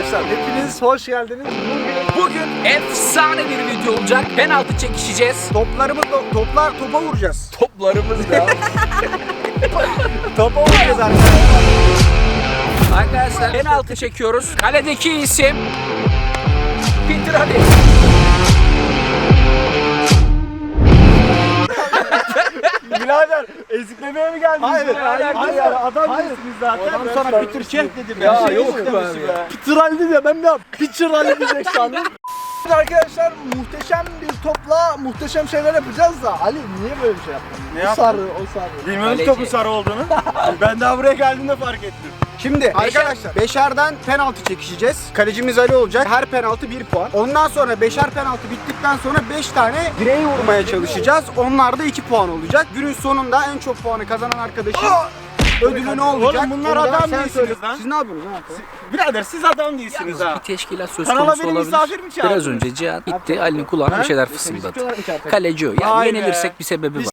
arkadaşlar. Hepiniz hoş geldiniz. Bugün efsane bir video olacak. Penaltı çekişeceğiz. toplarımız toplar topa vuracağız. Toplarımız ya. Topa vuracağız arkadaşlar. Arkadaşlar penaltı çekiyoruz. Kaledeki isim Peter Ali. Birader eziklemeye mi geldiniz? Hayır. Hayır, Hayır. hayır. Adam değilsiniz zaten. Adam sana sana Peter Çek dedim Ya Şey yok be ya. Peter Ali dedi ya ben de Peter Ali diyecek sandım. Arkadaşlar muhteşem bir topla muhteşem şeyler yapacağız da Ali niye böyle bir şey yaptın? Ne o yaptın? sarı, o sarı. Bilmiyordum Kaleci. topun sarı olduğunu. ben daha buraya geldiğimde fark ettim. Şimdi arkadaşlar beşerden penaltı çekişeceğiz. Kalecimiz Ali olacak. Her penaltı 1 puan. Ondan sonra beşer penaltı bittikten sonra 5 tane direği vurmaya çalışacağız. Onlar da 2 puan olacak. Günün sonunda en çok puanı kazanan arkadaşın ödülü ne olacak? Oğlum bunlar da adam sen değilsiniz söyle. lan. Siz ne yapıyorsunuz lan? Birader siz adam değilsiniz Bir ha. teşkilat söz Kanala konusu beni olabilir. misafir mi çağırdınız? Biraz önce Cihan gitti Ali'nin kulağına bir şeyler fısıldadı. Kaleci o. Yani Vay be. yenilirsek bir sebebi var.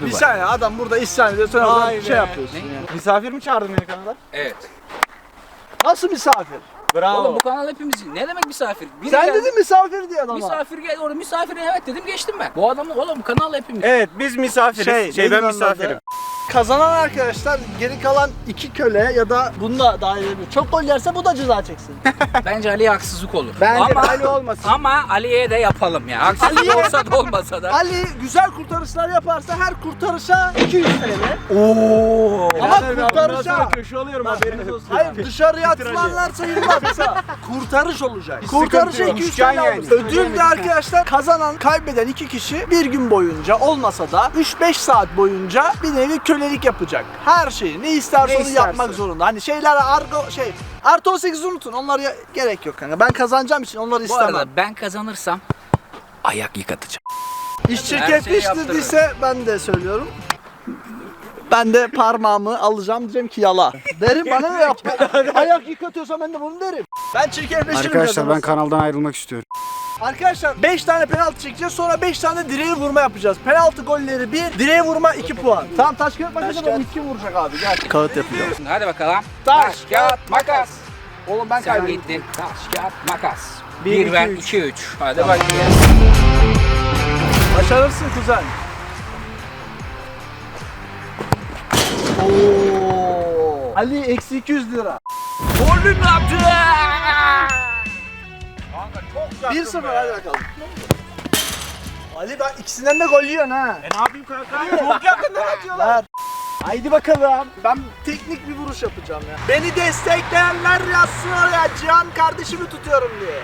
Bir saniye adam burada isyan ediyor sonra Vay bir be. şey yapıyorsun ya. Misafir mi çağırdın beni kanala? Evet. Nasıl misafir? Bravo. Oğlum bu kanal hepimiz ne demek misafir? Biri Sen geldi, dedin misafir diye adama. Misafir geldi orada misafire evet dedim geçtim ben. Bu adamın oğlum bu kanal hepimiz. Evet biz misafiriz. Şey, Şey, neydi ben onun misafirim. adı? Kazanan arkadaşlar geri kalan iki köle ya da bunu da dahil edebilir. Çok gol yerse bu da ceza çeksin. Bence Ali'ye haksızlık olur. Bence ama, Ali olmasın. Ama Ali'ye de yapalım ya. Haksızlık olsa da olmasa da. Ali güzel kurtarışlar yaparsa her kurtarışa 200 TL. Oo. Bundan kurtarışa. sonra köşe alıyorum haberiniz olsun. Hayır dışarıya atılanlar sayılmazsa kurtarış olacak. Kurtarışa yok. 200 Uçacaksın TL yani. alırız. Ödül de arkadaşlar kazanan kaybeden iki kişi bir gün boyunca olmasa da 3-5 saat boyunca bir nevi kölelik yapacak. Her şeyi ne isterse onu yapmak zorunda. Hani şeyler argo şey artı 18 unutun onları ya- gerek yok kanka. Ben kazanacağım için onları Bu istemem. arada ben kazanırsam ayak yıkatacağım. İş çirkefleştirdiyse ben de söylüyorum. Ben de parmağımı alacağım diyeceğim ki yala. Derim bana ne yaptı? Ayak yıkatıyorsa ben de bunu derim. Ben çirkefleşirim Arkadaşlar ben kanaldan ayrılmak istiyorum. Arkadaşlar 5 tane penaltı çekeceğiz sonra 5 tane direğe vurma yapacağız. Penaltı golleri 1, direğe vurma 2 puan. Tamam taş kağıt makas yapalım 2 vuracak abi gel. Kağıt yapacağım. Hadi bakalım. Taş, kağıt, makas. Oğlum ben Sen kaybettim. gittin. Taş, kağıt, makas. Bir, 1 iki, ben, üç. 2 3. Hadi bak. Başarırsın kuzen. Ali eksi 200 lira. Golün ne yaptı? 1-0 hadi bakalım. Ali bak ikisinden de gol yiyorsun ha. E ne yapayım kanka? Çok yakından atıyorlar. Haydi bakalım. Ben teknik bir vuruş yapacağım ya. Beni destekleyenler yazsın oraya. Cihan kardeşimi tutuyorum diye.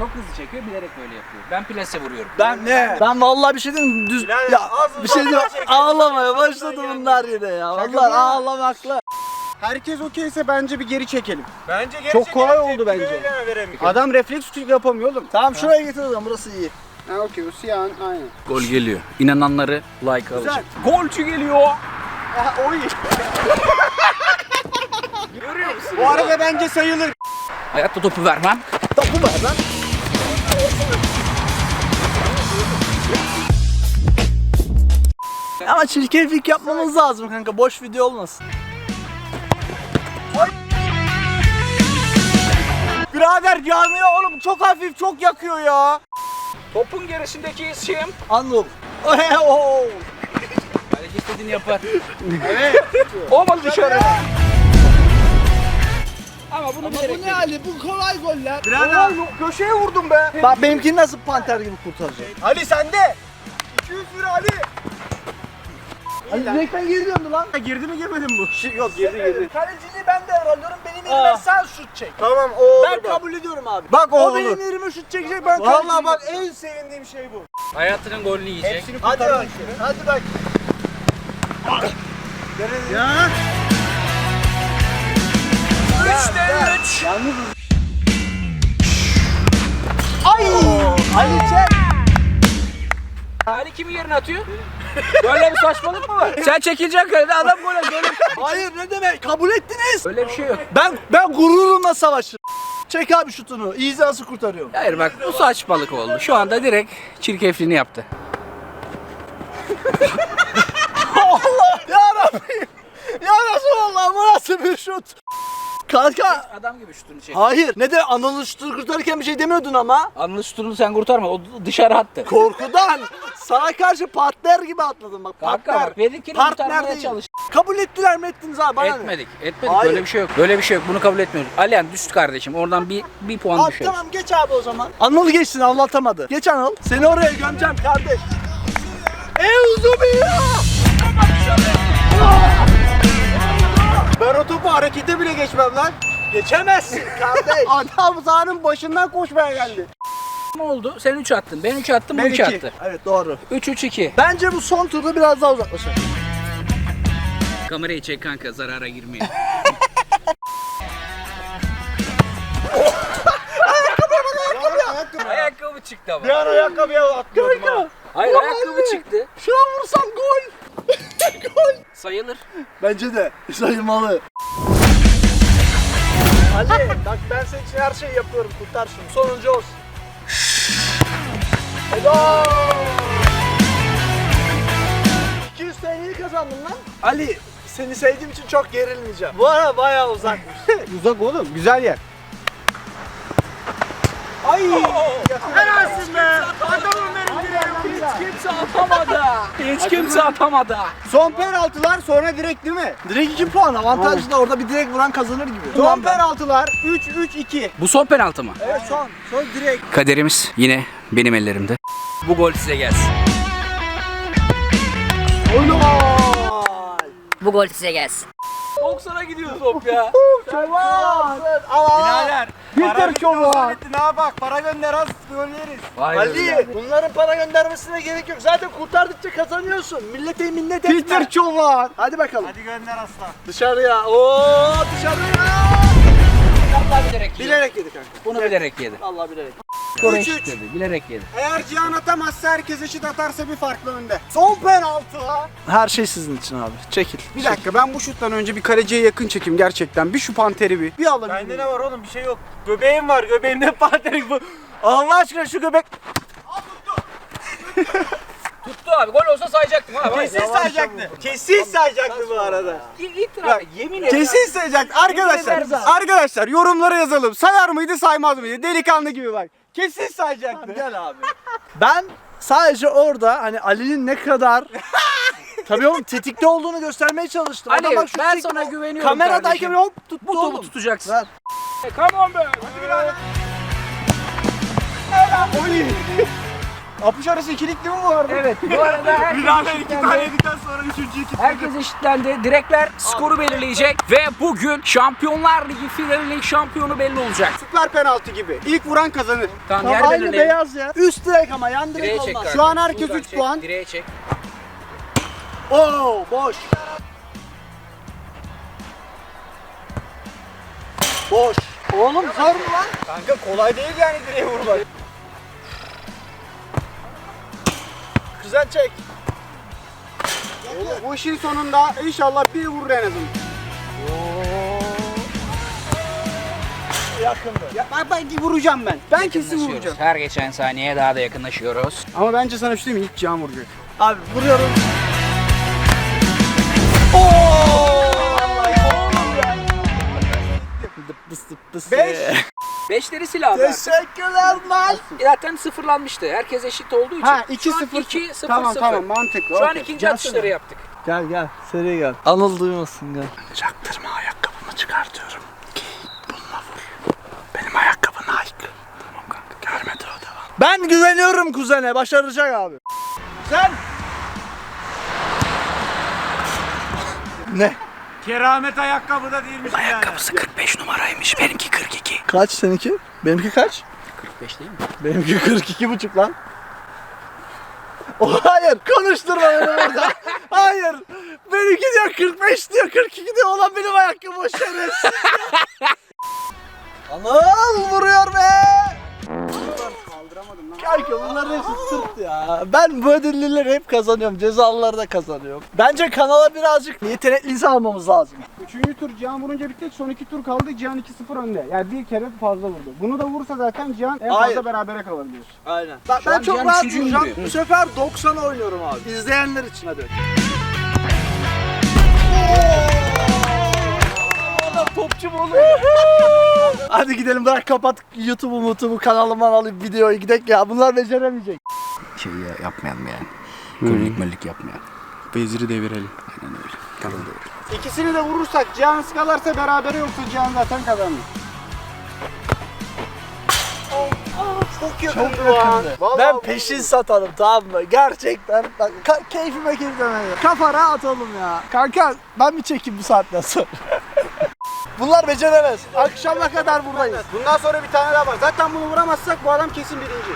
Çok hızlı çekiyor bilerek böyle yapıyor. Ben plase vuruyorum. Ben ne? Ben vallahi bir şey diyeyim düz Birader, ya bir şey çek. ağlamaya başladı bunlar yine ya. Vallahi ağlamakla. Herkes okeyse bence bir geri çekelim. Bence Çok gerçekten kolay oldu bence. Adam refleks yapamıyor oğlum. Tamam şuraya getir o zaman burası iyi. Ha okey o siyahın aynen. Gol geliyor. İnananları like alacak. Golcü geliyor. Aha, oy. Bu arada bence sayılır. Hayatta topu vermem. Topu ver Ama çirkeflik yapmamız lazım kanka. Boş video olmasın. Birader yanıyor oğlum çok hafif çok yakıyor ya. Topun gerisindeki isim. Anladım. Oo. Kaleci istediğini yapar. evet. Olmadı dışarı. Ama bunu Ama bilerek bu ne Ali? Bu kolay goller. Birader köşeye vurdum be. Bak benimkini nasıl panter gibi kurtaracak? Ali sende. 200 lira Ali. Ali direkten geri döndü lan. Girdi mi girmedi mi bu? Yok girdi girdi. Kaleciliği ben devralıyorum. Benim yerime sen şut çek. Tamam o olur Ben bak. kabul ediyorum abi. Bak o O olur. benim yerime şut çekecek ben Vallahi bak en sevindiğim şey bu. Hayatının golünü yiyecek. Hepsini Hadi bak. Hadi bak. Ya. Üçte üç. Yalnız Ay! Ali çek. Ali kimin yerine atıyor? Böyle bir saçmalık mı var? Sen çekileceksin kalede adam gol atıyor. Hayır ne demek? Kabul ettiniz. Öyle bir şey yok. Ben ben gururumla savaşırım. Çek abi şutunu. Nasıl kurtarıyorum. Hayır bak bu saçmalık oldu. Şu anda direkt çirkefliğini yaptı. Allah ya Rabbim. Ya Resulallah bu nasıl bir şut? Kanka. Adam gibi şutunu çek. Hayır. Ne de Anıl'ı şutu kurtarırken bir şey demiyordun ama. Anlı şutunu sen kurtarma. O dışarı attı. Korkudan sana karşı partner gibi atladım bak. Kanka Partner. benimkini Partner kurtarmaya çalış. Kabul ettiler mi ettiniz abi? Bana ne? Etmedik. Etmedik. Hayır. Böyle bir şey yok. Böyle bir şey yok. Bunu kabul etmiyoruz. Alihan düştü kardeşim. Oradan bir bir puan Abi düşeriz. tamam geç abi o zaman. Anıl geçsin anlatamadı. Geç Anıl. Seni oraya gömeceğim kardeş. Euzubilla. Ben o topu harekete bile geçmem lan. Geçemezsin kardeş. Adam sahanın başından koşmaya geldi. Ne oldu? Sen 3 attın. Ben 3 attım. Bu Ben 3 iki. attı. evet doğru. 3-3-2. Bence bu son turda biraz daha uzaklaşalım. Kamerayı çek kanka zarara girmeyin. ayakkabı çıktı ama. Bir an ayakkabıya atlıyordum ha. Hayır ayakkabı çıktı. Şuna vursam gol. Sayılır. Bence de sayılmalı. Ali bak ben senin için her şeyi yapıyorum kurtar şunu. Sonuncu olsun. Helal. 200 TL'yi kazandın lan. Ali seni sevdiğim için çok gerilmeyeceğim. Bu ara bayağı uzakmış. Uzak oğlum güzel yer. Ay. Helalsin be. Adamım. Hiç kimse atamadı. Hiç kimse atamadı. Son penaltılar sonra direkt değil mi? Direkt 2 puan avantajlı da orada bir direkt vuran kazanır gibi. Son penaltılar 3-3-2. Bu son penaltı mı? Evet son. Son direkt. Kaderimiz yine benim ellerimde. Bu gol size gelsin. Bu gol size gelsin. 90'a gidiyor top ya. Çoban. Birader. Bitir çoban. Ne bak para gönder az be. Ali bunların para göndermesine gerek yok. Zaten kurtardıkça kazanıyorsun. Millete minnet etme. Peter Çoban. Hadi bakalım. Hadi gönder aslan. Dışarıya. Oo dışarıya. Allah bilerek yedi. Bilerek yedi kanka. Bunu bilerek yedi. Allah bilerek. Skor 3-3. eşitledi. Bilerek yedi. Eğer Cihan atamazsa herkes eşit atarsa bir farklı önde. Son penaltı. Her şey sizin için abi. Çekil. Bir dakika ben bu şuttan önce bir kaleciye yakın çekeyim gerçekten. Bir şu panteri bir. Bir alabilir Bende miyim? ne var oğlum bir şey yok. Göbeğim var göbeğimde panterik bu. Allah aşkına şu göbek Tuttu abi. Gol olsa sayacaktım ha. Vay. kesin sayacaktı. Kesin sayacaktı bu arada. İtiraf. Yemin ederim. Kesin sayacaktı. Arkadaşlar, abi. arkadaşlar yorumlara yazalım. Sayar mıydı saymaz mıydı? Delikanlı gibi bak. Kesin sayacaktı. Gel abi. Ben sadece orada hani Ali'nin ne kadar Tabii oğlum tetikte olduğunu göstermeye çalıştım. Ali Adam bak şu ben tik- sana güveniyorum Kameradayken kardeşim. hop tuttu Bu topu oğlum. tutacaksın. Ver. Come on be. Oy. Apış arası ikilikli mi bu arada? Evet. Bu arada herkes Birader iki eşitlendi. tane yedikten sonra üçüncüyü kilitledim. Herkes eşitlendi. Direkler skoru belirleyecek ve bugün Şampiyonlar Ligi finalinin şampiyonu belli olacak. Süper penaltı gibi. İlk vuran kazanır. Tamam, Tam yer aynı belirleyelim. beyaz ya. Üst direk ama yan direk Direğe çek olmaz. kardeşim. Şu an herkes Buradan üç çek, puan. Direğe çek. Oo boş. Boş. Oğlum zor mu lan? Kanka kolay değil yani direğe vurmak. Güzel çek. Bu işin sonunda inşallah bir vurur en azından. Yakındı. Ya ben, ben vuracağım ben. Ben kesin Yakınlaşıyoruz. vuracağım. Her geçen saniye daha da yakınlaşıyoruz. Ama bence sana şu diyeyim mi? İlk Cihan vuracak. Abi vuruyorum. Beş. Beşleri sil abi. Teşekkürler lan. Zaten sıfırlanmıştı. Herkes eşit olduğu için. Ha Şu an 2-0. 2-0-0. Tamam tamam mantıklı. Şu an okey. ikinci atışları yaptık. Gel gel seri gel. Anıl duymasın gel. Çaktırma ayakkabımı çıkartıyorum. Giy bununla vur. Benim ayakkabı Nike. Tamam kanka görmedi o devam. Ben güveniyorum kuzene başaracak abi. Sen. Ne? Keramet ayakkabı da değilmiş yani. Ayakkabısı 45 numaraymış. Benimki 42. Kaç seninki? Benimki kaç? 45 değil mi? Benimki 42 buçuk lan. O hayır konuşturma beni burada. hayır. Benimki diyor 45 diyor 42 diyor olan benim ayakkabı o şerefsiz. Ya. Ben bu ödülleri hep kazanıyorum. Cezaları da kazanıyorum. Bence kanala birazcık yetenekli insan almamız lazım. Üçüncü tur Cihan vurunca bitti. Son iki tur kaldı. Cihan 2-0 önde. Yani bir kere fazla vurdu. Bunu da vursa zaten Cihan en Hayır. fazla berabere kalabilir. Aynen. Ben, Şu ben çok Cihan rahat mü? Bu sefer 90 oynuyorum abi. İzleyenler için hadi. Hadi gidelim bırak kapat YouTube'u mutubu kanalımdan alıp videoyu gidek ya. Bunlar beceremeyecek. Şey ya, yapmayalım yani. Kölelik mellik yapmayalım. Veziri devirelim. Aynen öyle. Tamam. İkisini de vurursak Cihan skalarsa berabere yoksa Cihan zaten kazandı. Çok yakındı. Vallahi Ben bu- peşin satarım tamam mı? Gerçekten. Bak, ka- keyfime keyfime. Kafa rahat oğlum ya. Kanka ben mi çekeyim bu saatten sonra? Bunlar beceremez. Akşama kadar buradayız. Bundan sonra bir tane daha var. Zaten bunu vuramazsak bu adam kesin birinci.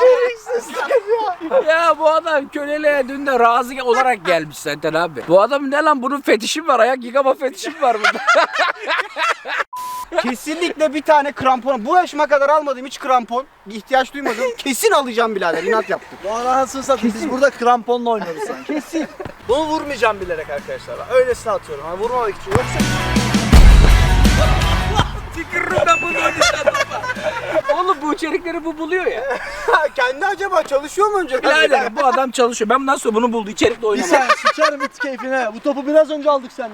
Beceriksizler ya. Ya bu adam köleliğe dün de razı olarak gelmiş zaten abi. Bu adam ne lan bunun fetişi var ayak yıkama fetişi var burada. Kesinlikle bir tane krampon. Bu yaşıma kadar almadığım hiç krampon. ihtiyaç duymadım. Kesin alacağım birader. inat yaptım. Bu anasını satayım. Biz burada kramponla oynuyoruz sanki. Kesin. Bunu vurmayacağım bilerek arkadaşlar. Öylesine atıyorum. Hani vurmamak için. Yoksa Oğlum bu içerikleri bu buluyor ya. Kendi acaba çalışıyor mu önce? Birader bu adam çalışıyor. Ben bundan sonra bunu buldu. İçerikle bir oynamam. sen sıçarım it keyfine. Bu topu biraz önce aldık sen.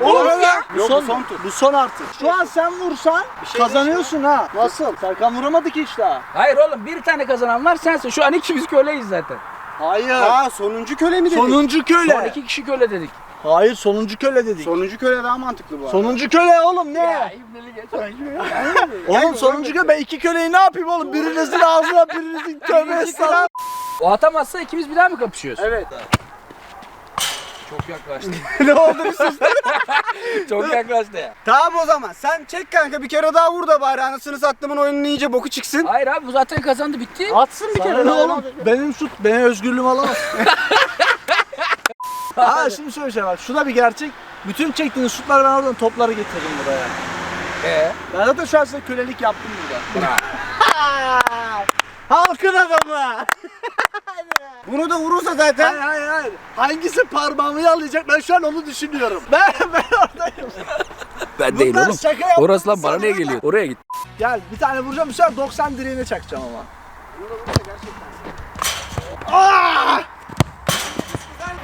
Oğlum ya. Bu Yok son, bu son tur. Bu son artık. Şu an sen vursan kazanıyorsun ha. Nasıl? Serkan vuramadı ki hiç daha. Hayır oğlum bir tane kazanan var sensin. Şu an ikimiz köleyiz zaten. Hayır. Aa sonuncu köle mi dedik? sonuncu köle. Son iki kişi köle dedik. Hayır sonuncu köle dedik. Sonuncu köle daha mantıklı bu arada. sonuncu köle oğlum ne? Oğlum Yani sonuncu köle ben iki köleyi ne yapayım oğlum? Birinizin ağzına birinizin tövbe estağfurullah. O atamazsa ikimiz bir daha mı kapışıyoruz? Evet. Çok yaklaştı. ne oldu bir sus. Çok yaklaştı ya. Tamam o zaman sen çek kanka bir kere daha vur da bari anasını sattımın oyunun iyice boku çıksın. Hayır abi bu zaten kazandı bitti. Atsın bir Sana kere ne oğlum? Benim şut, benim özgürlüğüm alamaz. Aa şimdi şöyle bir şey var. Şu da bir gerçek. Bütün çektiğiniz şutları ben oradan topları getirdim buraya. Ee? Ben zaten şu an size kölelik yaptım burada. Halkın adamı. Bunu da vurursa zaten. Hayır hayır hayır. Hangisi parmağımı yalayacak ben şu an onu düşünüyorum. Ben ben oradayım. Ben değil Bunlar oğlum. şaka yaptı. Orası lan bana ne geliyor? Oraya git. Gel bir tane vuracağım bir sefer 90 direğine çakacağım ama.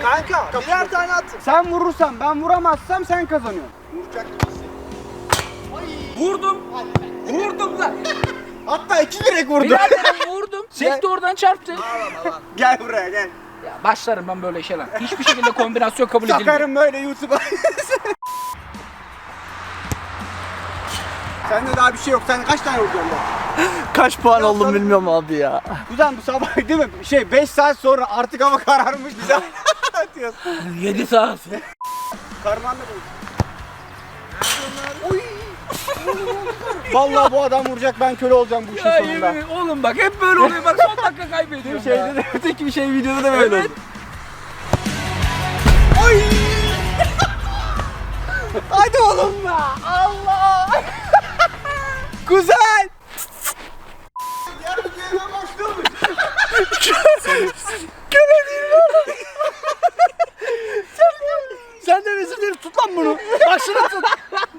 Kanka Birer tane at. sen vurursan ben vuramazsam sen kazanıyorsun. Vuracak Vurdum. Vurdum lan. Hatta iki direk vurdu. Biraderim vurdum. Sekti oradan çarptı. gel buraya gel. Ya başlarım ben böyle işe lan. Hiçbir şekilde kombinasyon kabul edilmiyor. Sakarım böyle YouTube'a. Sende daha bir şey yok. Sen kaç tane vuracaksın daha? Kaç puan oldum bilmiyorum abi ya. Kuzen bu sabah değil mi? Şey 5 saat sonra artık hava kararmış bize atıyorsun. 7 saat. Karman da Oy. Vallahi bu adam vuracak ben köle olacağım bu işin Ya sonunda. yemin oğlum bak hep böyle oluyor. Bak son dakika kaybediyorum ya. Şeyde de öteki bir şey videoda da böyle Evet. oldu. Oy! Hadi oğlum be! Allah! Kuzen! Diğer videoya başlıyormuş. Köle değil mi? sen, sen de vezir değil tut lan bunu. Başını tut.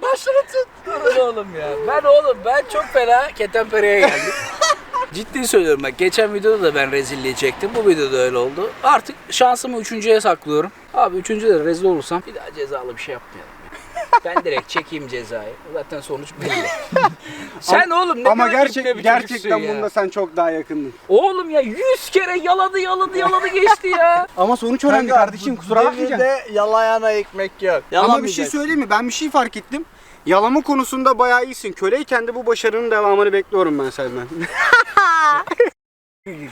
Başını tut. Durun oğlum ya. Ben oğlum ben çok fena ketenpereye geldim. Ciddi söylüyorum bak geçen videoda da ben rezilliği çektim. Bu videoda öyle oldu. Artık şansımı üçüncüye saklıyorum. Abi üçüncüde de rezil olursam bir daha cezalı bir şey yapmayalım. ya. Ben direkt çekeyim cezayı. Zaten sonuç belli. Sen oğlum ne Ama kadar gerçek, bir gerçekten çocuksun ya. bunda sen çok daha yakındın. Oğlum ya 100 kere yaladı yaladı yaladı geçti ya. Ama sonuç önemli Kanka, kardeşim kusura bakmayacaksın. devirde yalayana ekmek yok. Ama bir şey Yalamayacaksın. söyleyeyim mi? Ben bir şey fark ettim. Yalama konusunda bayağı iyisin. Köleyken de bu başarının devamını bekliyorum ben senden.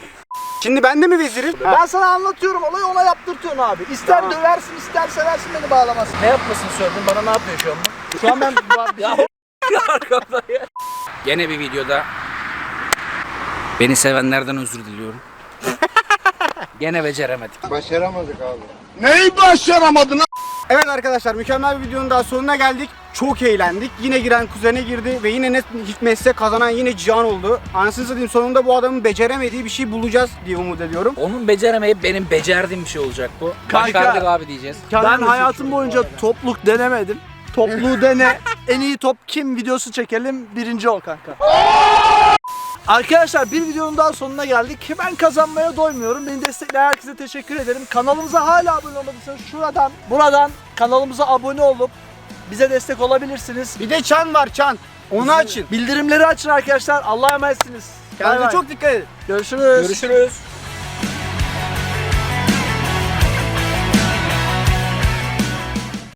Şimdi ben de mi vezirim? Ben sana anlatıyorum olayı ona yaptırtıyorsun abi. İster Tamam. döversin ister seversin beni bağlamazsın. ne yapmasını söyledin bana ne yapıyor şu an? Şu an ben Ya arkamda ya. Gene bir videoda beni sevenlerden özür diliyorum. Gene beceremedik. Başaramadık abi. Evet arkadaşlar mükemmel bir videonun daha sonuna geldik. Çok eğlendik. Yine giren kuzene girdi ve yine ne hikmetse kazanan yine Cihan oldu. Anasını satayım sonunda bu adamın beceremediği bir şey bulacağız diye umut ediyorum. Onun beceremeyip benim becerdiğim bir şey olacak bu. Kanka. Başardık abi diyeceğiz. ben hayatım boyunca topluk denemedim. Topluğu dene. En iyi top kim videosu çekelim birinci ol kanka. Arkadaşlar bir videonun daha sonuna geldik. Ben kazanmaya doymuyorum. Beni destekleyen herkese teşekkür ederim. Kanalımıza hala abone olmadıysanız şuradan, buradan kanalımıza abone olup bize destek olabilirsiniz. Bir de çan var çan. Onu açın. Bildirimleri açın arkadaşlar. Allah'a emanetsiniz. Bay Kendinize bay. çok dikkat edin. Görüşürüz. Görüşürüz.